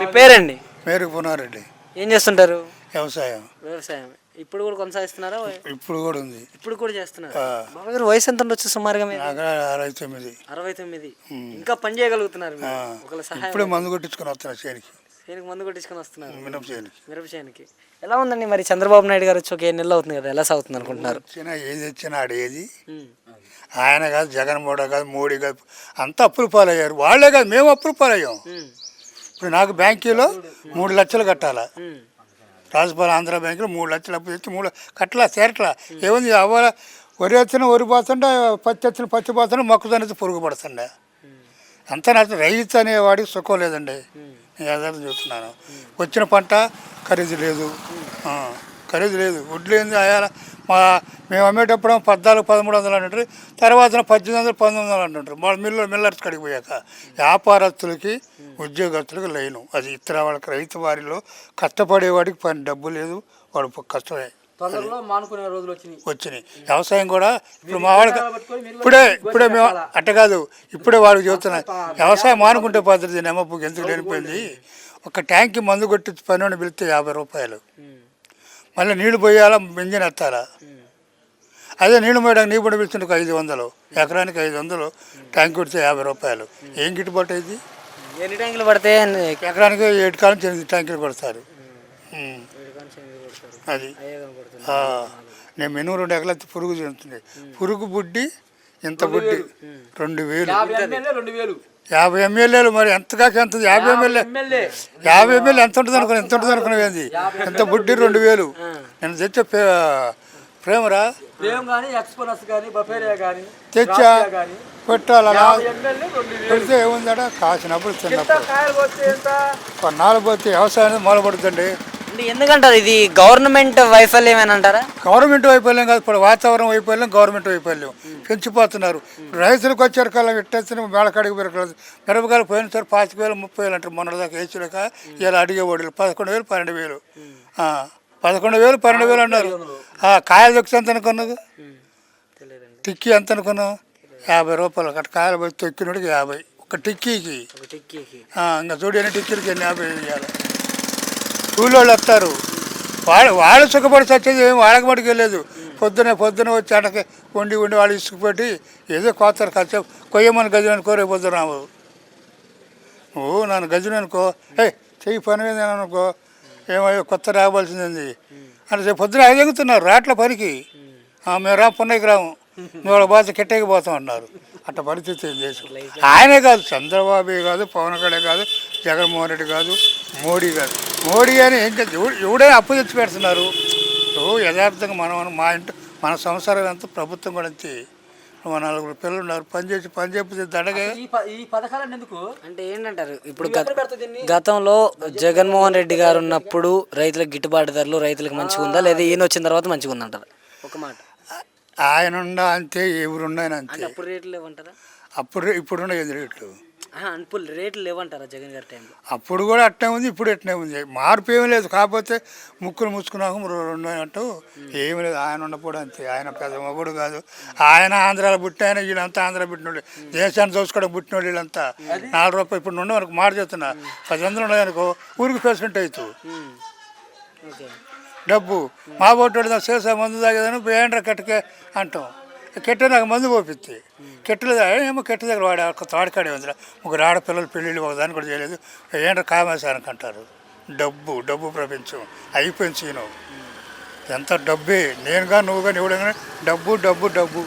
మీ పేరండి? మేరకు పునారెడ్డి. ఏం చేస్తుంటారు? వ్యవసాయం. వ్యవసాయం. ఇప్పుడు కూడా కొనసాగిస్తున్నారా? ఇప్పుడు కూడా ఉంది. ఇప్పుడు కూడా చేస్తున్నారు? బాబు గారు వయసు ఎంత ఉండొచ్చు సుమారుగా మీరు అరవై తొమ్మిది. అరవై తొమ్మిది. ఇంకా పని చేయగలుగుతున్నారు. ఒకళ్ళ సహాయం ఇప్పుడే మందు కొట్టించుకొని వస్తున్నా చేనికి. చేనికి మందు కొట్టించుకొని వస్తున్నారు. మినప చేనికి. మిరప చేనికి. ఎలా ఉందండి మరి చంద్రబాబు నాయుడు గారు వచ్చి ఒక ఏడు నెలలు అవుతుంది కదా ఎలా సాగుతుంది అనుకుంటున్నారు? ఏది వచ్చినా ఆడేది. ఉమ్. ఆయన కాదు జగన్ మోడీ కాదు మోడీ కాదు అంతా అప్పులు పాలయ్యారు. వాళ్ళే కాదు మేము అప్పులు పాలయ్యాం. ఇప్పుడు నాకు బ్యాంకీలో మూడు లక్షలు కట్టాలా? రాజభవన్ ఆంధ్ర బ్యాంకులో మూడు లక్షలు అప్పు తెచ్చి మూడు కట్టలా చేరట్లా ఏముంది అవ్వాల వరి వచ్చిన వరి పోతుండే పత్తి వచ్చిన పత్తి పోతుండే మొక్కజొన్న పురుగు పడుతుండే అంతా నాకు రైతు అనేవాడికి సుఖం లేదండి. నేను చూస్తున్నాను వచ్చిన పంట ఖరీదు లేదు. ఖరీదు లేదు. వడ్లు ఏంది అయ్యాల మా మేము అమ్మేటప్పుడు పద్నాలుగు పదమూడు వందలు అంటుంటారు తర్వాత పద్దెనిమిది వందలు పంతొమ్మిది వందలు అంటుంటారు మా మిల్లు మిల్లర్స్ కడిగి పోయాక వ్యాపారస్తులకి ఉద్యోగస్తులకు లైను. అది ఇతర వాళ్ళకి రైతు వారిలో కష్టపడేవాడికి పని డబ్బు లేదు. వాడు కష్టమే. వచ్చినాయి. వ్యవసాయం కూడా ఇప్పుడు మా వాళ్ళకి ఇప్పుడే ఇప్పుడే మేము అట్ట కాదు. ఇప్పుడే వాడికి చెబుతున్నా వ్యవసాయం మానుకుంటే పద్ధతి నెమ్మపుకి ఎందుకు లేనిపోయింది? ఒక ట్యాంక్కి మందు కొట్టి పని పిలిస్తే యాభై రూపాయలు. మళ్ళీ నీళ్ళు పోయాలా ఇంజిన్ ఎత్తాలా? అదే నీళ్ళు పోయడానికి నీ పడి పిలిచింటే ఐదు వందలు ఎకరానికి ఐదు వందలు ట్యాంక్ కొడితే యాభై రూపాయలు. ఏం గిట్టుబాటు అయింది? ఎన్ని ట్యాంకులు పడతాయి ఎకరానికి ఏడు కాలం ఎనిమిది ట్యాంకులు కొడతారు. ఉమ్. అది. ఆ, నేను మినుము రెండు ఎకరాలు పురుగు తింటుంది. పురుగు బుడ్డి ఇంత బుడ్డి. రెండు వేలు. యాభై ఎమ్మెల్యేలు మరి ఎంతగా ఎంత? యాభై ఎమ్మెల్యే. యాభై ఎమ్మెల్యే ఎంత ఉంటుంది అనుకున్నా ఎంత ఉంటుంది అనుకున్నావు ఏంది? ఎంత బుడ్డి రెండు వేలు నేను తెచ్చే ప్రేమరా? తెచ్చా? కానీ పెట్టాలా? యాభై ఎమ్మెల్యే రెండు వేలు పెడితే ఏముందట? కాసినప్పుడు ఎంత కొన్నాళ్ళు పోతే వ్యవసాయం మొదలుపడుతుంది అంటే ఎందుకంటారు ఇది గవర్నమెంట్ వైఫల్యం అని అంటారా? గవర్నమెంట్ వైఫల్యం కాదు ఇప్పుడు వాతావరణం వైఫల్యం గవర్నమెంట్ వైఫల్యం. పెంచిపోతున్నారు. రైతులకు వచ్చారు కల్లా పెట్టేసిన మేళకాడికి పెరగలేదు మిరపకాయలు పోయినసారి పాతిక వేలు ముప్పై వేలు అంటారు. మొన్న దాకా వేసాక ఇలా అడిగేవాడు పదకొండు వేలు పన్నెండు వేలు. ఆ, పదకొండు వేలు పన్నెండు వేలు అన్నారు. ఆ, కాయలు దొక్కితే ఎంత అనుకున్నది టిక్కీ ఎంత అనుకున్నావు? యాభై రూపాయలు. అక్కడ కాయలు పోయి తొక్కినోడికి యాభై. ఒక టిక్కీకి. ఒక టిక్కీకి. ఆ, ఇంకా చూడు ఎన్ని టిక్కీలకి ఎన్ని యాభై వేయాలి కూలోళ్ళు వస్తారు. వాళ్ళు వాళ్ళు సుఖపడి చచ్చేది ఏం వాళ్ళకి మటుకు వెళ్ళలేదు పొద్దునే పొద్దున వచ్చి అటకి వండి వండి వాళ్ళు ఇసుకుపెట్టి ఏదో కోస్తారు ఖర్చు కొయ్యమని గజం అనుకో రేపు పొద్దున ఓ నన్ను గజం అనుకో. ఏ చెయ్యి పని మీద అనుకో. ఏమయ్యో కొత్త రావాల్సింది అంటే రేపు పొద్దున ఎగుతున్నారు రాట్ల పనికి. ఆ, మేము రా పున్నయ్యకి రాము. మేము వాళ్ళ బాధ కెట్టేకి పోతాం అన్నారు. అట్ట పరిస్థితి దేశం ఆయనే కాదు చంద్రబాబు కాదు పవన్ కళ్యాణ్ కాదు జగన్మోహన్ రెడ్డి కాదు మోడీ కాదు. మోడీ అని ఇంకా ఎవడు- ఎవడైనా అప్పు తెచ్చి పెడుతున్నారు? యథార్థంగా మనం మా ఇంటి మన సంసారం ఎంత ప్రభుత్వం కూడా అంతే. మా నలుగురు పిల్లలు ఉన్నారు పని చేసి పని చెప్పి దండగా ఈ ఎందుకు? అంటే ఏంటంటారు? ఇప్పుడు? గతంలో జగన్మోహన్ రెడ్డి గారు ఉన్నప్పుడు రైతులకు గిట్టుబాటు ధరలు రైతులకు మంచిగా ఉందా? లేదా ఈయన వచ్చిన తర్వాత మంచిగా ఉందంటారు? ఒక మాట. ఆయన ఉండా అంతే ఎవరున్నాయని అంతే. అంటే అప్పుడు రేట్లు లేవంటారా? అప్పుడు ఇప్పుడున్న ఎదురు రేట్లు. అప్పుడు రేట్లు లేవంటారా జగన్ గారి టైంలో? అప్పుడు కూడా అట్నే ఉంది ఇప్పుడు అట్నే ఉంది. మార్పు ఏమీ లేదు కాకపోతే ముక్కులు ముచ్చుకున్నాక రెండు అన్నట్టు ఏమీ లేదు. ఆయన ఉన్నప్పుడు అంతే. ఆయన పెద్ద మొగుడు కాదు. ఆయన ఆంధ్రాలో పుట్టిన ఆయన వీళ్ళంతా ఆంధ్ర పుట్టినోళ్ళు. దేశాన్ని చూసుకోవడం పుట్టినోళ్ళు వీళ్ళంతా. నాలుగు రూపాయలు ఇప్పుడు నుండి వరకు మాట చెప్తున్నా. పది వందలు ఉన్నాయనుకో ఊరికి ప్రెసిడెంట్ అవుతూ ఓకే. డబ్బు. మా బొట్టోడు చేసే మందు తాగేదని ఏంట్రా కట్టుకే అంటాం. కెట్ట నాకు మందు పోపిస్తే కెట్టలు ఏమో కెట్ట దగ్గర వాడే తాడికాడే ఉందిరా. ముగ్గురు ఆడపిల్లలు పెళ్ళిళ్ళు ఒకదాన్ని కూడా చేయలేదు. ఏంట్రా కామేశానికి అంటారు. డబ్బు డబ్బు ప్రపంచం. అయిపోయింది సీను. ఎంత డబ్బే. నేను కానీ నువ్వు కానీ ఎవడైనా డబ్బు డబ్బు డబ్బు.